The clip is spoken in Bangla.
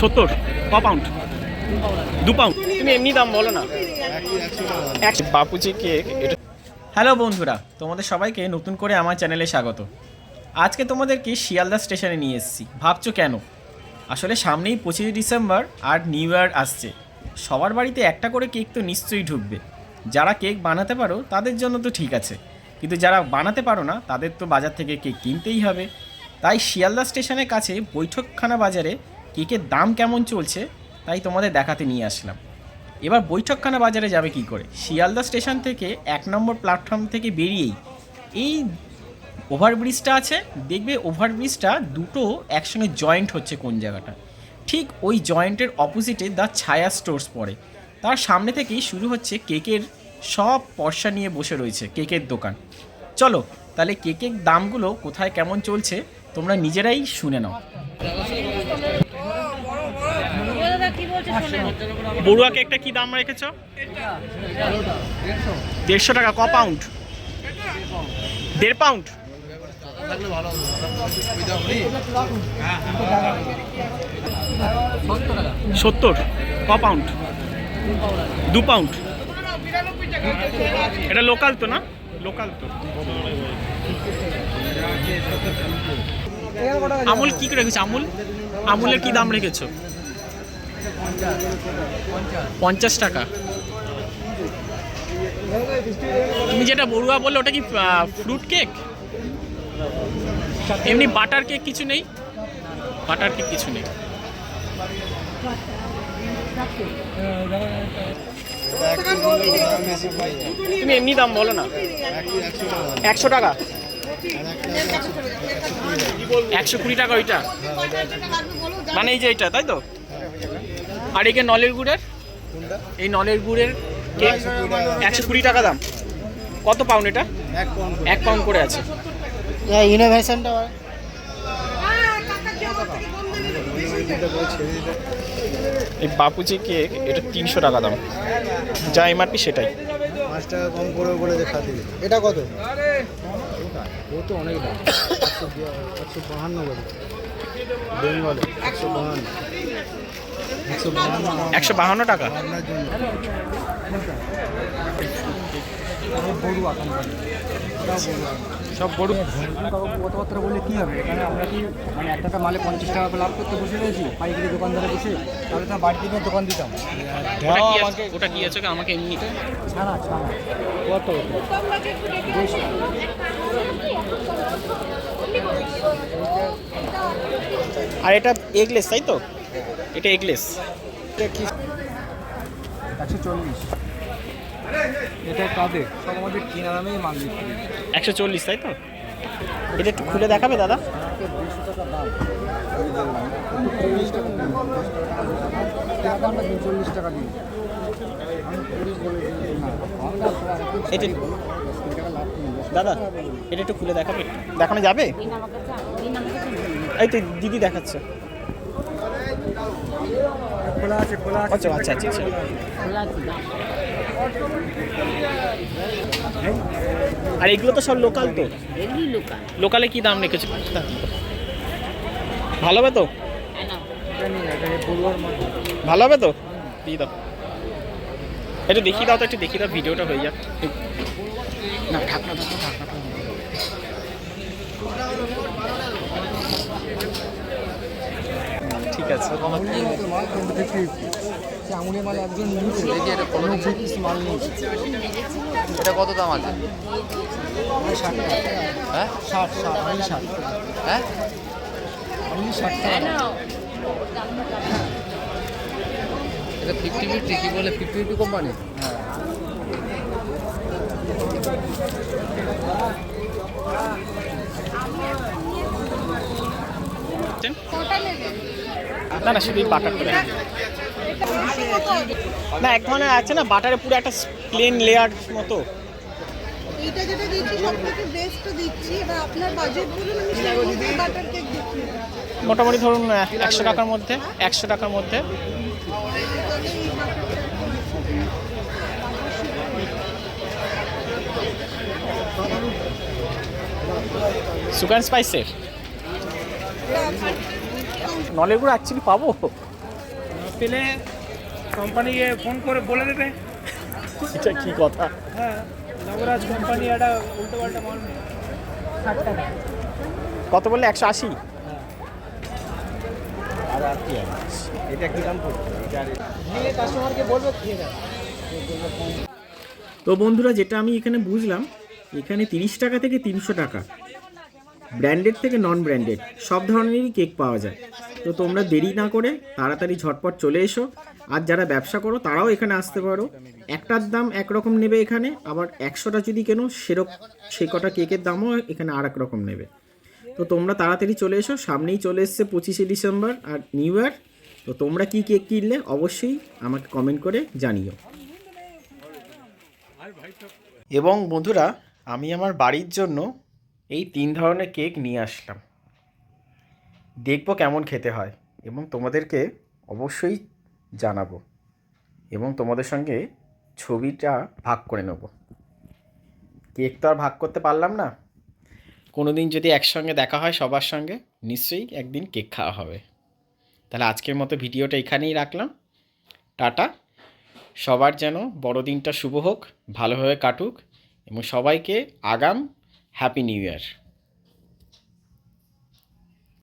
সত্তর ক পাউন্ড দু পাউন্ড তুমি এমনি দাম বলো না। বাপুজি কেক এটা হ্যালো বন্ধুরা তোমাদের সবাইকে নতুন করে আমার চ্যানেলে স্বাগত। আজকে তোমাদেরকে শিয়ালদা স্টেশনে নিয়ে এসেছি। ভাবছ কেন? আসলে সামনেই পঁচিশে ডিসেম্বর আর নিউ ইয়ার আসছে। সবার বাড়িতে একটা করে কেক তো নিশ্চয়ই ঢুকবে। যারা কেক বানাতে পারো তাদের জন্য তো ঠিক আছে। কিন্তু যারা বানাতে পারো না তাদের তো বাজার থেকে কেক কিনতেই হবে। তাই শিয়ালদা স্টেশনের কাছে বৈঠকখানা বাজারে কেকের দাম কেমন চলছে, তাই তোমাদের দেখাতে নিয়ে আসলাম। এবার বৈঠকখানা বাজারে যাবে কি করে? শিয়ালদা স্টেশন থেকে এক নম্বর প্ল্যাটফর্ম থেকে বেরিয়েই এই ওভারব্রিজটা আছে, দেখবে ওভারব্রিজটা দুটো একসঙ্গে জয়েন্ট হচ্ছে কোন জায়গাটা। ঠিক ওই জয়েন্টের অপোজিটে দ্য ছায়া স্টোর্স পড়ে। তার সামনে থেকেই শুরু হচ্ছে কেকের সব পর্সা নিয়ে বসে রয়েছে কেকের দোকান। চলো, তাহলে কেকের দামগুলো কোথায় কেমন চলছে, তোমরা নিজেরাই শুনে নাও দাদা কি বলছে শোনেন বড়ুয়া কেকটা কি দাম রেখেছ? দেড়শো টাকা, ক পাউন্ড? দেড় পাউন্ড? সত্তর, ক পাউন্ড? দু পাউন্ড? এটা লোকাল তো না? লোকাল তো। আমুল কি রেখেছো? আমুল? আমুলের কি দাম রেখেছো? পঞ্চাশ টাকা। তুমি যেটা বড়ুয়া বললে, ওটা কি ফ্রুট কেক এমনি বাটার কেক কিছু নেই? বাটার কেক কিছু নেই। তুমি এমনি দাম বলো না। একশো টাকা। একশো কুড়ি টাকা ওইটা। মানে এই যে এইটা, তাই তো? আর একে নলের গুড়ের? এই নলের গুড়ের কেক একশো কুড়ি টাকা দাম। কত পাউন্ড এটা? এক পাউন্ড করে। আছে। ইনোভেশনটা এই বাপুজি কেক এটা তিনশো টাকা দাম। যা এমআরপি সেটাই। পাঁচ টাকা কম করে বলে যে খাতে এটা কত? ও তো অনেক দাম। একশো একশো বাহান্ন বলে বেঙ্গলে একশো বাহান্ন। একশো বাহান্ন একশো বাহান্ন টাকা? আপনার জন্য। সব বড় কথাবার্তা বললে কী হবে? এখানে আমরা কি মানে একটা মালে পঞ্চাশ টাকা করে লাভ করতে বসে রয়েছি? পাইকারি দোকানদারে বসে? তাহলে তো বাড়িতে গিয়ে দোকান দিতাম। ওটা কি আছে? ওটা কি আছে? আমাকে এমনি ছাড়া ছাড়া কত? আর এটা এগলেস তাই তো? এটা এগলেস একশো চল্লিশ। এটা কাদের? সব আমাদের কেনা দামেই মাল বিক্রি একশো চল্লিশ তাই তো? এটা একটু খুলে দেখাবে দাদা? চল্লিশ টাকা দিন এটা দাদা এটা একটু খুলে দেখাবে? দেখানো যাবে? এই তো দিদি দেখাচ্ছে। আচ্ছা আচ্ছা আচ্ছা আচ্ছা। আর এগুলো তো সব লোকাল তো। লোকাল লোকালে কি দাম রেখেছো? ভালো হবে তো? ভালো হবে তো? দিয়ে দাও। একটু দেখিয়ে দাও তো একটু দেখিয়ে দাও ভিডিওটা হয়ে যাক। না ঢাকনা দাও ঢাকনাটা ঠিক আছে দেখি এটা কত দাম আছে? হ্যাঁ? ষাট ষাট ষাট হ্যাঁ? ষাট এটা ফিফটি ফিফটি কি বলে? ফিফটি ফিফটি কোম্পানি না না শুধু বাটার করে না এক ধরনের আছে না বাটারে পুরো একটা প্লেন লেয়ার মতো। এইটা যেটা দিচ্ছি সব বেস্ট দিচ্ছি এবার আপনার বাজেট বলুন আমি বাটার কেক দিচ্ছি। মোটামুটি ধরুন একশো টাকার মধ্যে একশো টাকার মধ্যে। সুগার স্পাইসের? নলের গুঁড়ো অ্যাকচুয়ালি পাবো। পেলে কোম্পানি ফোন করে বলে দেবে। এটা কি কথা? হ্যাঁ নবরাজ কোম্পানি একটা উল্টো পাল্টা মাল কত বললে? একশো আশি? এটা কি দাম পড়ছে? এটা আর নিয়ে কাস্টমারকে বলবে তো বন্ধুরা যেটা আমি এখানে বুঝলাম এখানে তিরিশ টাকা থেকে তিনশো টাকা। ব্র্যান্ডেড থেকে নন ব্র্যান্ডেড সব ধরনেরই কেক পাওয়া যায়। তো তোমরা দেরি না করে তাড়াতাড়ি ঝটপট চলে এসো। আর যারা ব্যবসা করো, তারাও এখানে আসতে পারো। একটার দাম একরকম নেবে এখানে, আবার একশোটা যদি কেনো সেরকম সে কটা কেকের দামও এখানে আর রকম নেবে। তো তোমরা তাড়াতাড়ি চলে এসো, সামনেই চলে এসছে পঁচিশে ডিসেম্বর আর নিউ ইয়ার। তো তোমরা কি কেক কিনলে, অবশ্যই আমাকে কমেন্ট করে জানিও। এবং বন্ধুরা, আমি আমার বাড়ির জন্য এই তিন ধরনের কেক নিয়ে আসলাম। দেখব কেমন খেতে হয় এবং তোমাদেরকে অবশ্যই জানাব এবং তোমাদের সঙ্গে ছবিটা ভাগ করে নেব। কেক তো আর ভাগ করতে পারলাম না। কোনো দিন যদি একসঙ্গে দেখা হয় সবার সঙ্গে, নিশ্চয়ই একদিন কেক খাওয়া হবে। তাহলে আজকের মতো ভিডিওটা এখানেই রাখলাম। টাটা। সবার যেন বড়দিনটা শুভ হোক, ভালোভাবে কাটুক এবং সবাইকে আগাম হ্যাপি নিউ ইয়ার